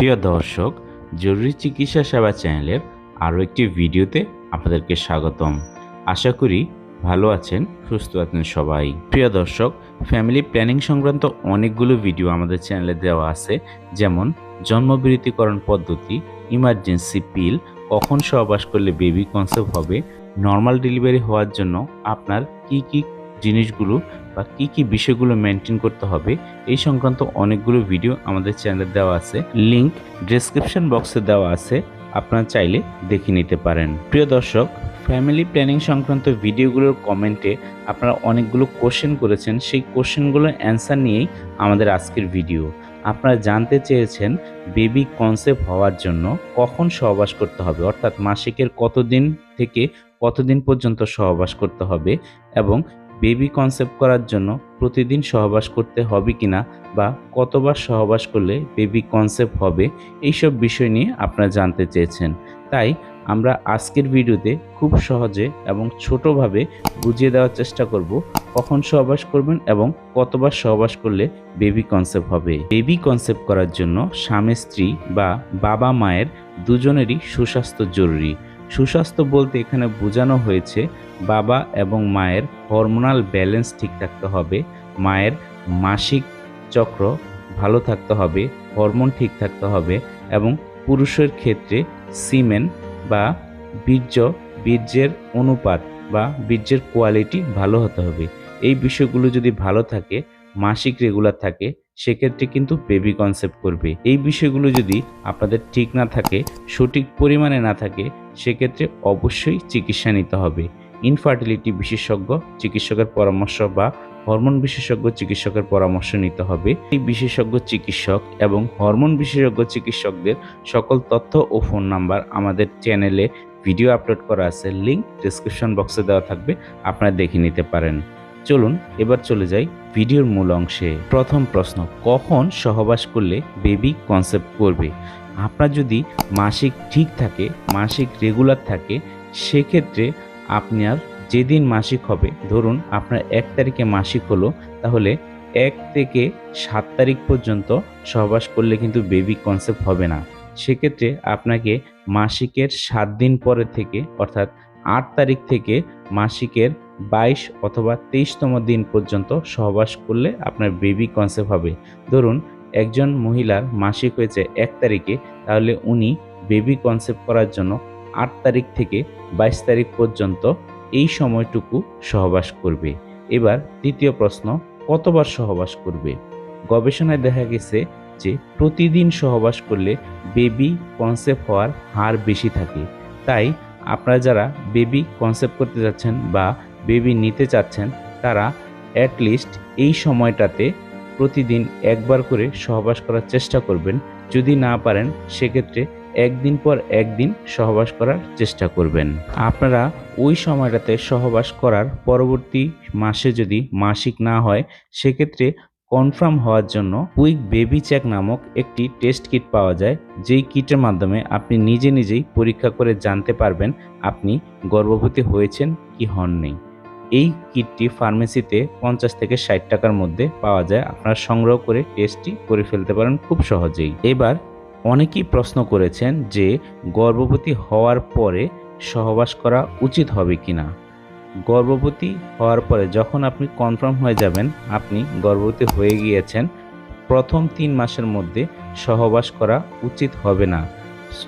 প্রিয় দর্শক, জরুরি চিকিৎসা সেবা চ্যানেলের আরও একটি ভিডিওতে আপনাদেরকে স্বাগতম। আশা করি ভালো আছেন, সুস্থ আছেন সবাই। প্রিয় দর্শক ফ্যামিলি প্ল্যানিং সংক্রান্ত অনেকগুলো ভিডিও আমাদের চ্যানেলে দেওয়া আছে, যেমন জন্মবিরতিকরণ পদ্ধতি ইমার্জেন্সি পিল কখন সহবাস করলে বেবি কনসেপ্ট হবে নর্মাল ডেলিভারি হওয়ার জন্য আপনার কি কি জিনিসগুলো বা কি কি বিষয়গুলো মেনটেন করতে হবে, এই সংক্রান্ত অনেকগুলো ভিডিও আমাদের চ্যানেলে দেওয়া আছে। লিংক ডেসক্রিপশন বক্সে দেওয়া আছে, আপনারা চাইলে দেখে নিতে পারেন। প্রিয় দর্শক ফ্যামিলি প্ল্যানিং সংক্রান্ত ভিডিওগুলোর কমেন্টে আপনারা অনেকগুলো কোশ্চেন করেছেন, সেই কোশ্চেনগুলোর অ্যান্সার নিয়েই আমাদের আজকের ভিডিও আপনারা জানতে চেয়েছেন বেবি কনসেপ্ট হওয়ার জন্য কখন সহবাস করতে হবে, অর্থাৎ মাসিকের কতদিন থেকে কতদিন পর্যন্ত সহবাস করতে হবে এবং বেবি কনসেপ্ট করার জন্য প্রতিদিন সহবাস করতে হবে কিনা বা কতবার সহবাস করলে বেবি কনসেপ্ট হবে, এইসব বিষয় নিয়ে আপনারা জানতে চেয়েছেন। তাই আমরা আজকের ভিডিওতে খুব সহজে এবং ছোটোভাবে বুঝিয়ে দেওয়ার চেষ্টা করব কখন সহবাস করবেন এবং কতবার সহবাস করলে বেবি কনসেপ্ট হবে। বেবি কনসেপ্ট করার জন্য স্বামী স্ত্রী বা বাবা মায়ের দুজনেরই সুস্বাস্থ্য জরুরি। সুস্বাস্থ্য বলতে এখানে বোঝানো হয়েছে বাবা এবং মায়ের হরমোনাল ব্যালেন্স ঠিক থাকতে হবে, মায়ের মাসিক চক্র ভালো থাকতে হবে হরমোন ঠিক থাকতে হবে এবং পুরুষের ক্ষেত্রে সিমেন বা বীর্য, বীর্যের অনুপাত বা বীর্যের কোয়ালিটি ভালো হতে হবে। এই বিষয়গুলো যদি ভালো থাকে, মাসিক রেগুলার থাকে সেক্ষেত্রে কিন্তু বেবি কনসেপ্ট করবে। এই বিষয়গুলো যদি আপনাদের ঠিক না থাকে, সঠিক পরিমাণে না থাকে, সেক্ষেত্রে অবশ্যই চিকিৎসা নিতে হবে। ইনফার্টিলিটি বিশেষজ্ঞ, চিকিৎসকের পরামর্শ বা হরমোন বিশেষজ্ঞ, চিকিৎসকের পরামর্শ নিতে হবে। এই বিশেষজ্ঞ চিকিৎসক এবং হরমোন বিশেষজ্ঞ চিকিৎসকদের সকল তথ্য ও ফোন নাম্বার আমাদের চ্যানেলে ভিডিও আপলোড করা আছে। লিংক ডিসক্রিপশন বক্সে দেওয়া থাকবে, আপনারা দেখে নিতে পারেন। চলুন, এবার চলে যাই ভিডিওর মূল অংশে। প্রথম প্রশ্ন, কখন সহবাস করলে বেবি কনসেপ্ট করবে? আপনার যদি মাসিক ঠিক থাকে, মাসিক রেগুলার থাকে, সেক্ষেত্রে আপনার যেদিন মাসিক হবে, ধরুন আপনার এক তারিখে মাসিক হলো, তাহলে এক থেকে সাত তারিখ পর্যন্ত সহবাস করলে কিন্তু বেবি কনসেপ্ট হবে না। সেক্ষেত্রে আপনাকে মাসিকের সাত দিন পরে থেকে, অর্থাৎ আট তারিখ থেকে মাসিকের বাইশ অথবা তেইশতম দিন পর্যন্ত সহবাস করলে আপনার বেবি কনসেপ্ট হবে। ধরুন, একজন মহিলার মাসিক হয়েছে এক তারিখে, তাহলে উনি বেবি কনসেপ্ট করার জন্য আট তারিখ থেকে বাইশ তারিখ পর্যন্ত এই সময়টুকু সহবাস করবে। এবার দ্বিতীয় প্রশ্ন, কতবার সহবাস করবে? গবেষণায় দেখা গেছে যে প্রতিদিন সহবাস করলে বেবি কনসেপ্ট হওয়ার হার বেশি থাকে। তাই আপনারা যারা বেবি কনসেপ্ট করতে যাচ্ছেন বা বেবি নিতে চাচ্ছেন, তারা অ্যাটলিস্ট এই সময়টাতে প্রতিদিন একবার করে সহবাস করার চেষ্টা করবেন। যদি না পারেন, সেক্ষেত্রে একদিন পর একদিন সহবাস করার চেষ্টা করবেন। আপনারা ওই সময়টাতে সহবাস করার পরবর্তী মাসে যদি মাসিক না হয়, সেক্ষেত্রে কনফার্ম হওয়ার জন্য কুইক বেবি চেক নামক একটি টেস্ট কিট পাওয়া যায়। যেই কিটের মাধ্যমে আপনি নিজে নিজেই পরীক্ষা করে জানতে পারবেন, আপনি গর্ভবতী হয়েছেন কি হননি। এই কিটটি ফার্মেসিতে পঞ্চাশ থেকে ষাট টাকার মধ্যে পাওয়া যায়। আপনারা সংগ্রহ করে টেস্টটি করে ফেলতে পারেন খুব সহজেই। এবার অনেকেই প্রশ্ন করেছেন যে, গর্ভবতী হওয়ার পরে সহবাস করা উচিত হবে কি না গর্ভবতী হওয়ার পরে যখন আপনি কনফার্ম হয়ে যাবেন, আপনি গর্ভবতী হয়ে গিয়েছেন, প্রথম তিন মাসের মধ্যে সহবাস করা উচিত হবে না।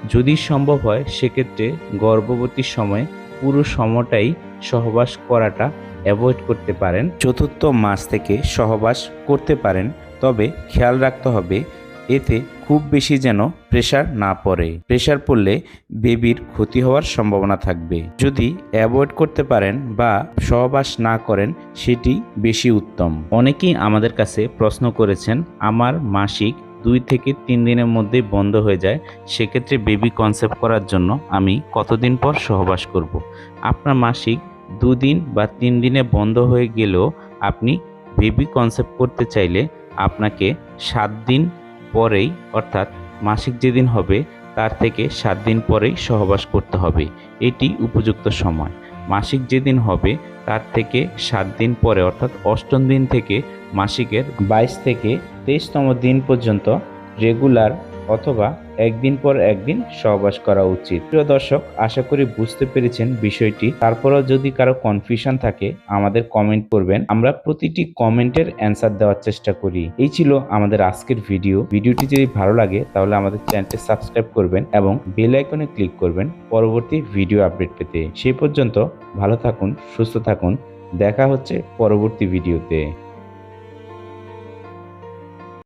যদি সম্ভব হয়, সেক্ষেত্রে গর্ভবতীর সময় পুরো সময়টাই সহবাস করাটা অ্যাভয়েড করতে পারেন। চতুর্থ মাস থেকে সহবাস করতে পারেন তবে খেয়াল রাখতে হবে এতে খুব বেশি যেন প্রেশার না পড়ে। প্রেশার পড়লে বেবির ক্ষতি হওয়ার সম্ভাবনা থাকবে। যদি অ্যাভয়েড করতে পারেন বা সহবাস না করেন সেটি বেশি উত্তম। অনেকেই আমাদের কাছে প্রশ্ন করেছেন আমার মাসিক দুই থেকে তিন দিনের মধ্যেই বন্ধ হয়ে যায়, সেক্ষেত্রে বেবি কনসেপ্ট করার জন্য আমি কতদিন পর সহবাস করব। আপনার মাসিক দুদিন বা তিন দিনে বন্ধ হয়ে গেলেও আপনি বেবি কনসেপ্ট করতে চাইলে আপনাকে সাত দিন পরেই, অর্থাৎ মাসিক যেদিন হবে, তার থেকে সাত দিন পরেই সহবাস করতে হবে এটি উপযুক্ত সময় মাসিক যেদিন হবে, তার থেকে সাত দিন পরে, অর্থাৎ অষ্টম দিন থেকে মাসিকের বাইশ থেকে তেইশতম দিন পর্যন্ত রেগুলার অথবা একদিন পর একদিন সহবাস করা উচিত। প্রিয় দর্শক, আশা করি বুঝতে পেরেছেন বিষয়টি। তারপরও যদি কারও কনফিউশন থাকে, আমাদের কমেন্ট করবেন। আমরা প্রতিটি কমেন্টের অ্যান্সার দেওয়ার চেষ্টা করি। এই ছিল আমাদের আজকের ভিডিও ভিডিওটি যদি ভালো লাগে, তাহলে আমাদের চ্যানেলটি সাবস্ক্রাইব করবেন এবং বেল আইকনে ক্লিক করবেন পরবর্তী ভিডিও আপডেট পেতে। সেই পর্যন্ত ভালো থাকুন, সুস্থ থাকুন। দেখা হচ্ছে পরবর্তী ভিডিওতে